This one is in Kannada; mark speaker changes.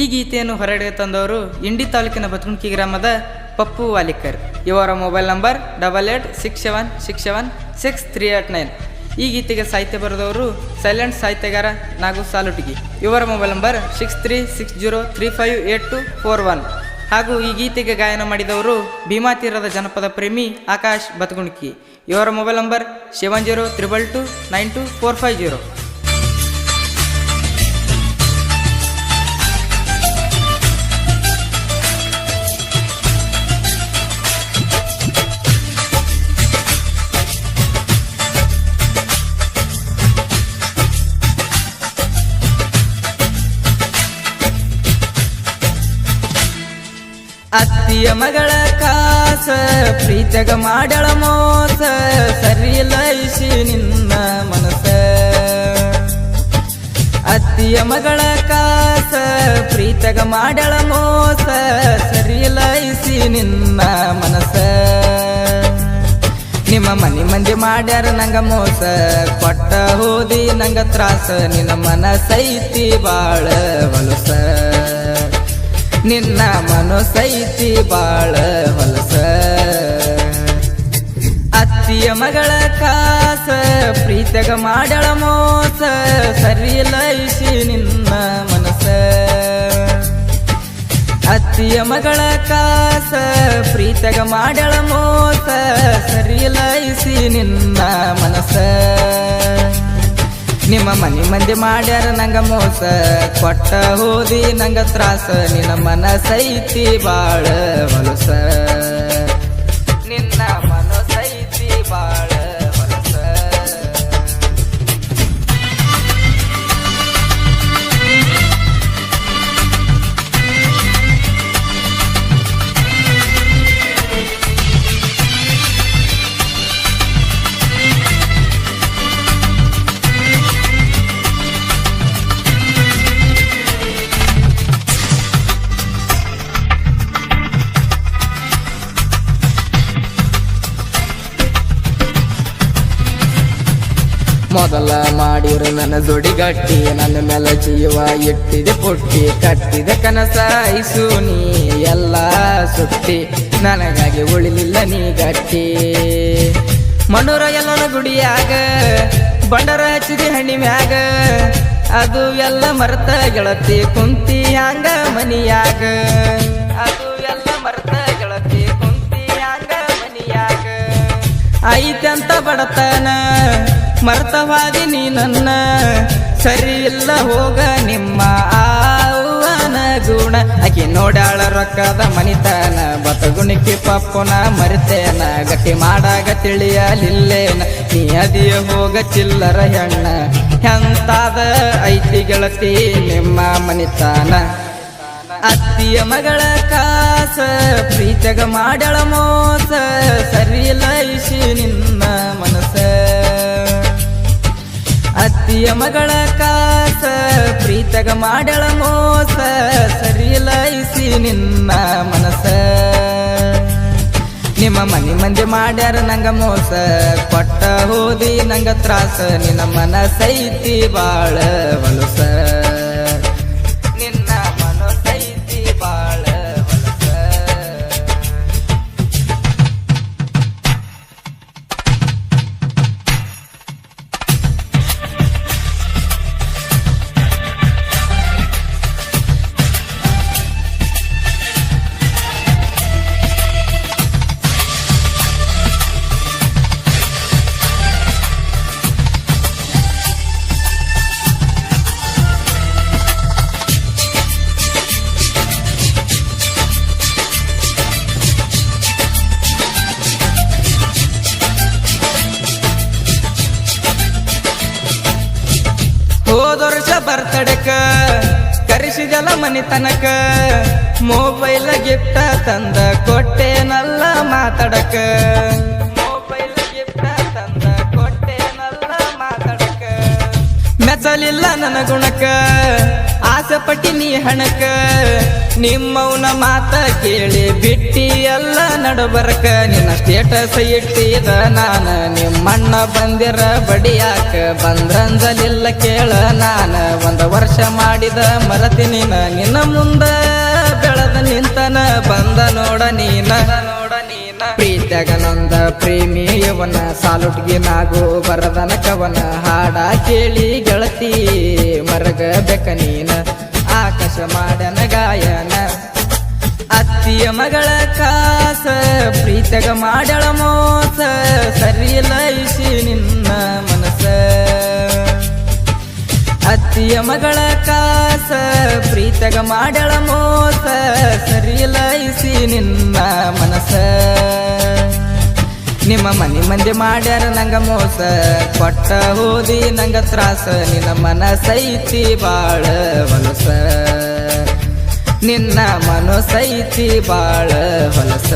Speaker 1: ಈ ಗೀತೆಯನ್ನು ಹೊರಗಡೆ ತಂದವರು ಇಂಡಿ ತಾಲೂಕಿನ ಬತ್ಕುಣ್ಕಿ ಗ್ರಾಮದ ಪಪ್ಪು ವಾಲಿಕರ್. ಇವರ mobile number double eight six seven six seven six three eight nine. ಈ ಗೀತೆಗೆ ಸಾಹಿತ್ಯ ಬರೆದವರು ಸೈಲೆಂಟ್ ಸಾಹಿತ್ಯಗಾರ ನಾಗು ಸಾಲುಟಿಗಿ. ಇವರ mobile number six three six zero three five eight two four one. ಹಾಗೂ ಈ ಗೀತೆಗೆ ಗಾಯನ ಮಾಡಿದವರು ಭೀಮಾತೀರದ ಜನಪದ ಪ್ರೇಮಿ ಆಕಾಶ್ ಬತ್ಗುಣ್ಕಿ ಇವರ mobile number seven zero triple two nine two four five zero. ಅತ್ತಿಯ ಮಗಳ ಕಾಸ ಪ್ರೀತಗ ಮಾಡಳ ಮೋಸ ಸರಿಲೈಸಿ ನಿನ್ನ ಮನಸ. ಅತ್ತಿಯ ಮಗಳ ಕಾಸ ಪ್ರೀತಗ ಮಾಡಳ ಮೋಸ ಸರಿಲೈಸಿ ನಿನ್ನ ಮನಸ. ನಿಮ್ಮ ಮನಿ ಮಂದಿ ಮಾಡ್ಯಾರ ನಂಗ ಮೋಸ, ಕೊಟ್ಟ ಹೋದಿ ನಂಗ ತ್ರಾಸ, ನಿನ್ನ ಮನಸೈತಿ ಬಾಳ ಹೊಲಸ. ನಿನ್ನ ಮನಸೈತಿ ಬಾಳ ಹೊಲಸ. ಅತ್ತಿಯ ಮಗಳ ಕಾಸ ಪ್ರೀತಗ ಮಾಡಳ ಮೋಸ ಸರಿಲೈಸಿ ನಿನ್ನ ಮನಸ. ಅತ್ತಿಯ ಮಗಳ ಕಾಸ ಪ್ರೀತಗ ಮಾಡಳ ಮೋಸ ಸರಿಲೈಸಿ ನಿನ್ನ ಮನಸ. ನಿಮ್ಮ ಮನೆ ಮಂದಿ ಮಾಡ್ಯಾರ ನಂಗ ಮೋಸ. ಕೊಟ್ಟ ಹೋದಿ ನಂಗ ತ್ರಾಸ ನಿನ್ನ ಮನಸೈತಿ ಬಾಳ ಹೊಲಸ. ಮೊದಲ ಮಾಡಿರು ನನ್ನ ಜೋಡಿಗಟ್ಟಿ, ನನ್ನ ಮೇಲೆ ಜೀವ ಇಟ್ಟಿದೆ ಪುಟ್ಟಿ, ಕಟ್ಟಿದೆ ಕನಸ ಐಸು ನೀ, ಎಲ್ಲ ಸುಟ್ಟಿ, ನನಗಾಗಿ ಉಳಿಲಿಲ್ಲ ನೀ ಗಟ್ಟಿ. ಮನೋರ ಎಲ್ಲನ ಗುಡಿಯಾಗ, ಬಂಡರ ಹಚ್ಚಿದೆ ಹಣ್ಣಿ ಮ್ಯಾಗ, ಅದು ಎಲ್ಲ ಮರ್ತ ಗೆಳತಿ ಕುಂತಿ ಹಂಗ ಮನಿಯಾಗ. ಅದು ಎಲ್ಲ ಮರ್ತ ಗೆಳತಿ ಕುಂತಿ ಹಂಗ ಮನಿಯಾಗ. ಐತಂತ ಬಡತನ ಮರ್ತವಾದಿ ನೀ ನನ್ನ. ಸರಿ ಇಲ್ಲ ಹೋಗ ನಿಮ್ಮ ಆವನ ಗುಣ. ಆಕಿ ನೋಡಾಳ ರೊಕ್ಕದ ಮನಿತನ. ಬತಗುಣಿಕಿ ಪಪ್ಪನ ಮರಿತೇನ. ಗಟ್ಟಿ ಮಾಡಾಗ ತಿಳಿಯಲಿಲ್ಲೇನ. ನೀ ಅದಿಯ ಹೋಗ ಚಿಲ್ಲರ ಹೆಣ್ಣ. ಎಂತಾದ ಐತಿ ಗೆಳತಿ ನಿಮ್ಮ ಮನಿತನ. ಅತ್ತಿಯ ಮಗಳ ಕಾಸ ಪ್ರೀತಗ ಮಾಡಳ ಮೋಸ. ಸರಿಲೈಸಿ ನಿನ್ನ ಮಗಳ ಕಾಸ, ಪ್ರೀತಗ ಮಾಡಳ ಮೋಸ, ಸರಿಲೈಸಿ ನಿನ್ನ ಮನಸ. ನಿಮ್ಮ ಮನೆ ಮಂದಿ ಮಾಡ್ಯಾರ ನಂಗ ಮೋಸ, ಕೊಟ್ಟ ಹೋದಿ ನಂಗ ತ್ರಾಸ, ನಿನ್ನ ಮನಸೈತಿ ಬಾಳ ಹೊಲಸ. ಬರ್ತಡಕ ಕರೆಸಿದಲ ಮನಿ ತನಕ ಮೊಬೈಲ್ ಗಿಫ್ಟ ತಂದ ಕೊಟ್ಟೇನಲ್ಲ ಮಾತಾಡಕ. ಮೊಬೈಲ್ ಗಿಫ್ಟ ತಂದ ಕೊಟ್ಟೇನಲ್ಲ ಮಾತಾಡಕ. ಮೆಚ್ಚಲಿಲ್ಲ ನನ್ನ ಗುಣಕ ಆಸೆ ಪಟ್ಟಿ ನೀ ಹಣಕ, ನಿಮ್ಮವನ ಮಾತ ಕೇಳಿ ಬಿಟ್ಟಿ ಎಲ್ಲ ನಡುಬರಕ. ನಿನ್ನ ಸ್ಟೇಟಸ್ ಇಟ್ಟಿದ ನಾನು, ನಿಮ್ಮಣ್ಣ ಬಂದಿರ ಬಡಿಯಾಕ. ಬಂದ್ರಂದಲಿಲ್ಲ ಕೇಳ ನಾನ, ಒಂದ ವರ್ಷ ಮಾಡಿದ ಮರತಿ ನೀನ. ನಿನ್ನ ಮುಂದ ಬೆಳೆದ ನಿಂತನ, ಬಂದ ನೋಡ ನೀನ. ಪ್ರೀತ್ಯಾಗ ಪ್ರೇಮಿಯವನ ಸಾಲುಟ್ಗೆ ನಾಗು ಬರದನ ಕವನ. ಹಾಡ ಕೇಳಿ ಗೆಳತಿ ಮರಗ ಬೆಕನೀನ ಆಕಾಶ ಮಾಡನ ಗಾಯನ. ಅತ್ತಿಯ ಮಗಳ ಕಾಸ, ಪ್ರೀತಗ ಮಾಡಳ ಮೋಸ. ಸರಿಯಲ್ಲ ಇಸಿ ನಿನ್ನ ಮನಸ ಅತ್ತಿಯ ಮಗಳ ಕಾಸ ಪ್ರೀತಗ ಮಾಡಳ ಮೋಸ ಸರಿಯಲಾಯಿಸಿ ನಿನ್ನ ಮನಸ. ನಿಮ್ಮ ಮನೆ ಮಂದಿ ಮಾಡ್ಯಾರ ನಂಗ ಮೋಸ, ಕೊಟ್ಟ ಹೋದಿ ನಂಗ ತ್ರಾಸ, ನಿನ್ನ ಮನಸೈತಿ ಬಾಳ ಹೊಲಸ. ನಿನ್ನ ಮನಸೈತಿ ಬಾಳ ಹೊಲಸ.